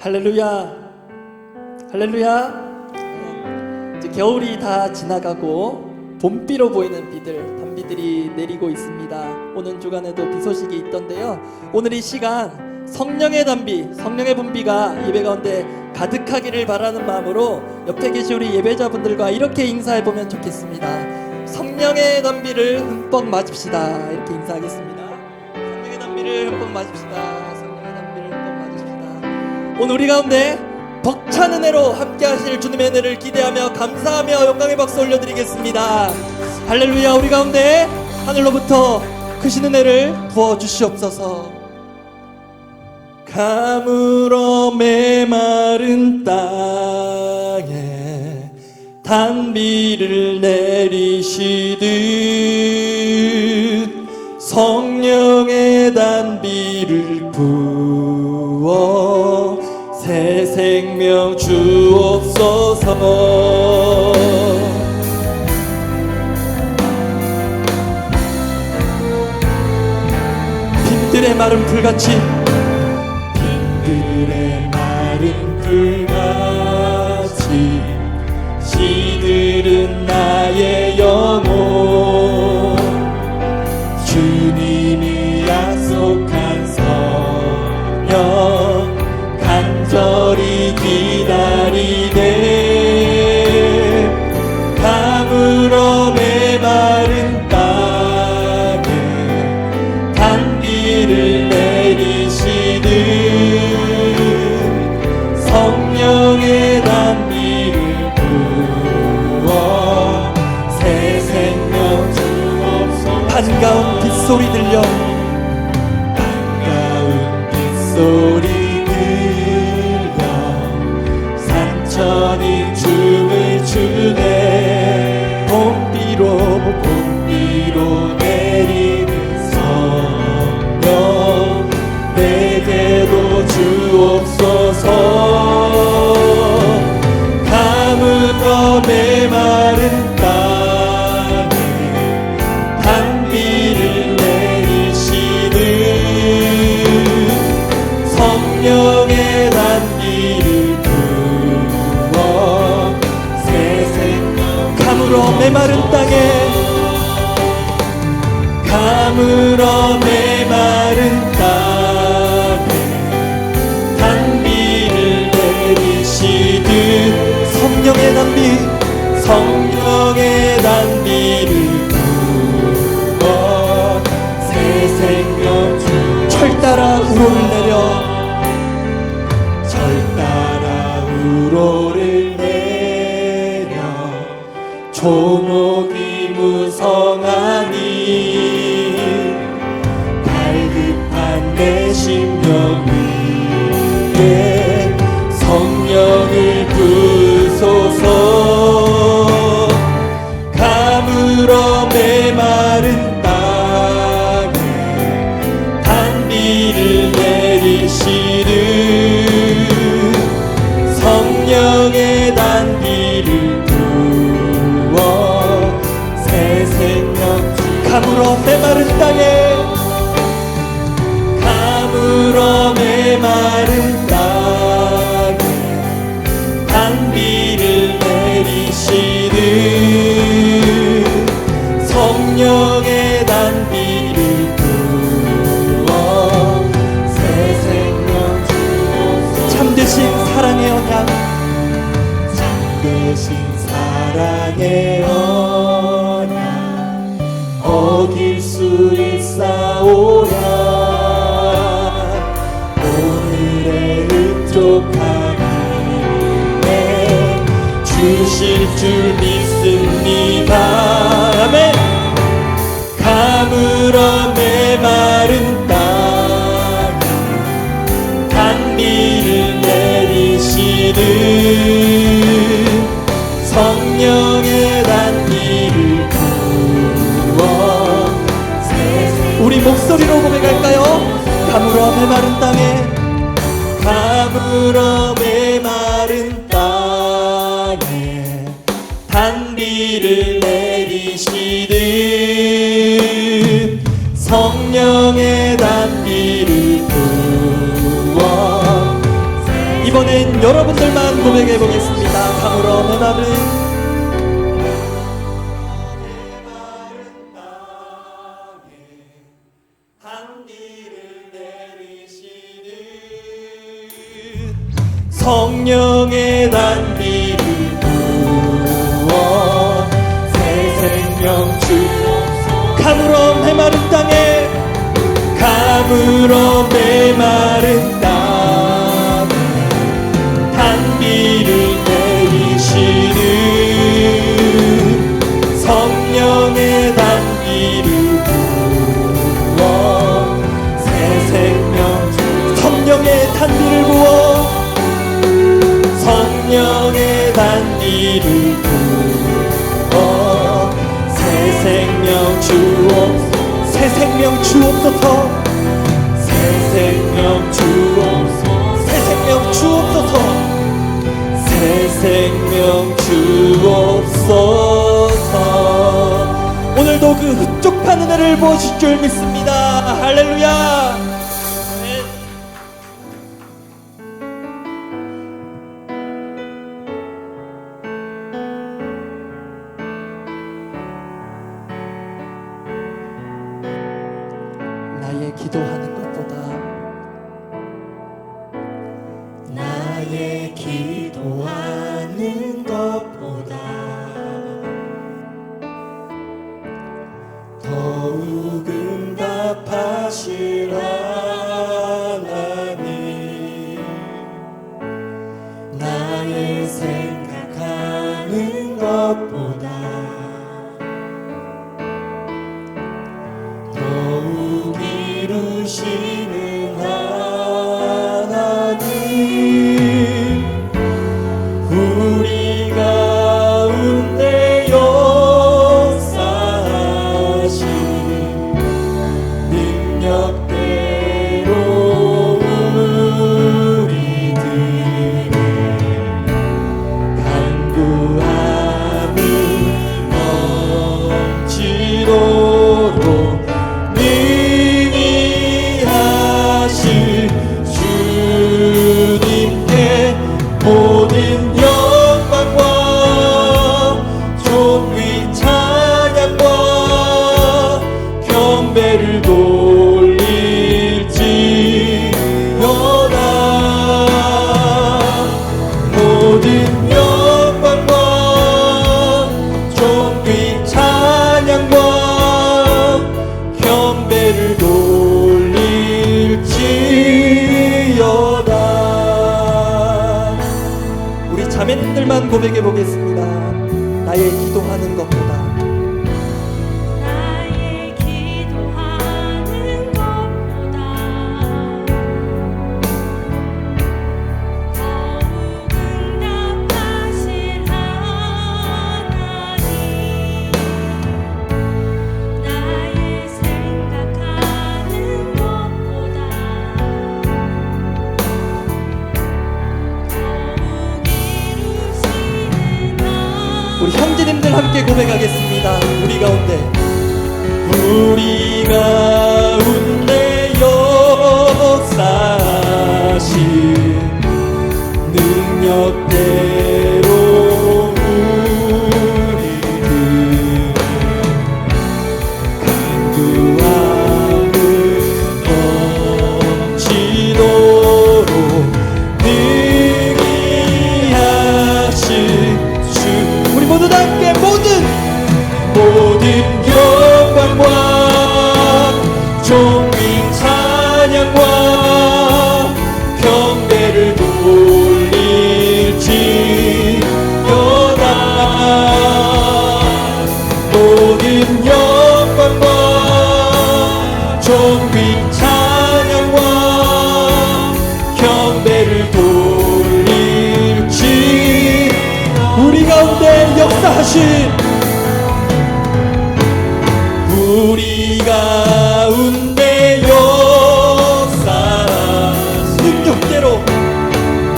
할렐루야. 할렐루야. 이제 겨울이 다 지나가고 봄비로 보이는 비들, 단비들이 내리고 있습니다. 오는 주간에도 비 소식이 있던데요. 오늘 이 시간 성령의 단비, 성령의 봄비가 예배 가운데 가득하기를 바라는 마음으로 옆에 계신 우리 예배자분들과 이렇게 인사해 보면 좋겠습니다. 성령의 단비를 흠뻑 맞읍시다. 이렇게 인사하겠습니다. 성령의 단비를 흠뻑 맞읍시다. 오늘 우리 가운데 벅찬 은혜로 함께 하실 주님의 은혜를 기대하며 감사하며 영광의 박수 올려드리겠습니다. 할렐루야 우리 가운데 하늘로부터 크신 은혜를 부어 주시옵소서. 가물어 메마른 땅에 단비를 내리시듯 성령의 단비를 부어 새 생명 주옵소서. 빈들의 마른 불같이 소리 들려 내심 어길 수 있사오랴. 오늘의 흡족함에 주실 줄 믿습니다 우리 목소리로 고백할까요? 가물어 메마른 땅에 가물어 메마른 땅에 단비를 내리시듯 성령의 단비를 부어 이번엔 여러분들만 고백해 보겠습니다 가물어 메마른 주옵소서 새 생명 주옵소서. 새 생명 주옵소서 새 생명 주옵소서. 오늘도 그 흡족한 은혜를 보실 줄 믿습니다. 할렐루야. 嘆きとは 고백해 보겠습니다. 나의 기도하는 것. 함께 고백하겠습니다. 우리 가운데 우리 가운데 역사하신 능력 때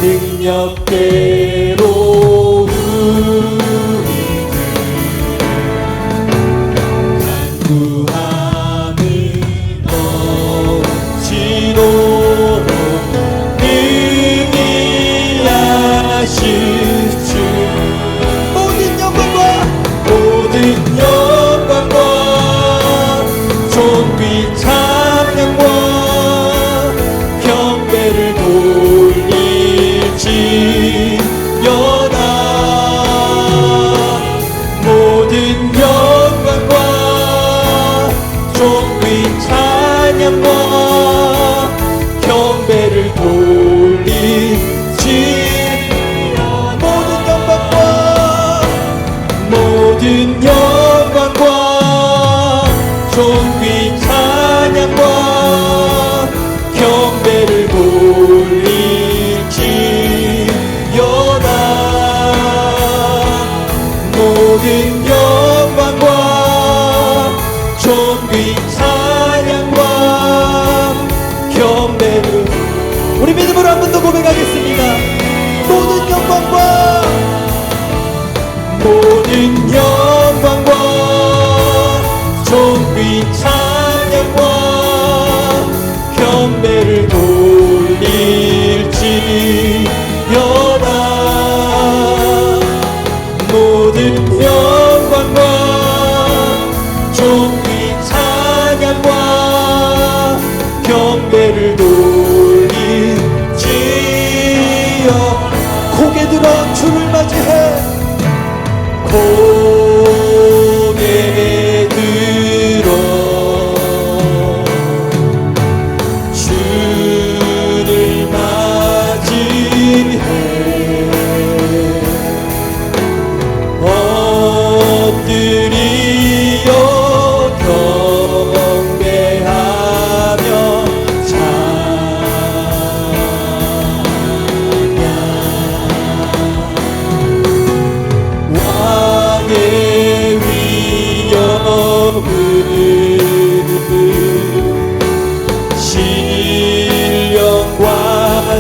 능력대로 우리는 간구함이 넘치도록 능히 실주 모든 영광과 모든 영광과 찬양과 경배를 보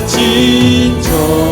진정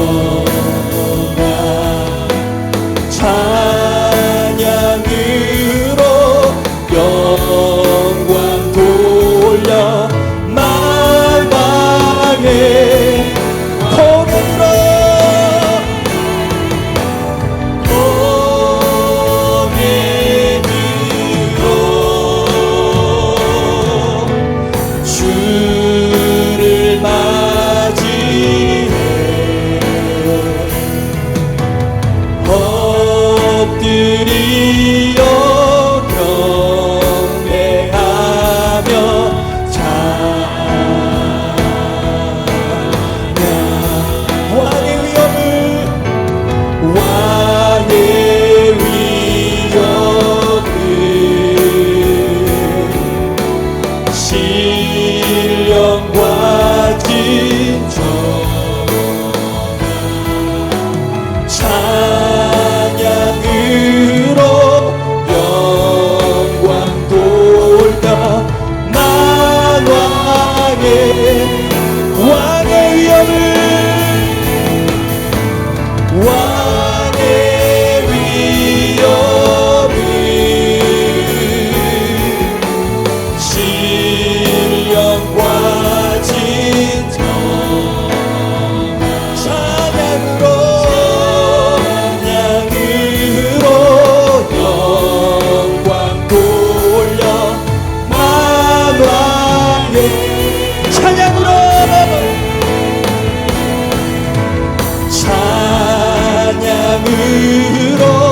찬양으로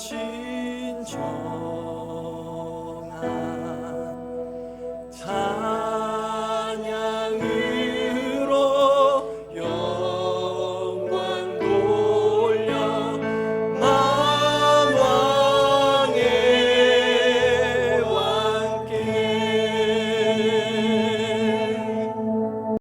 心中。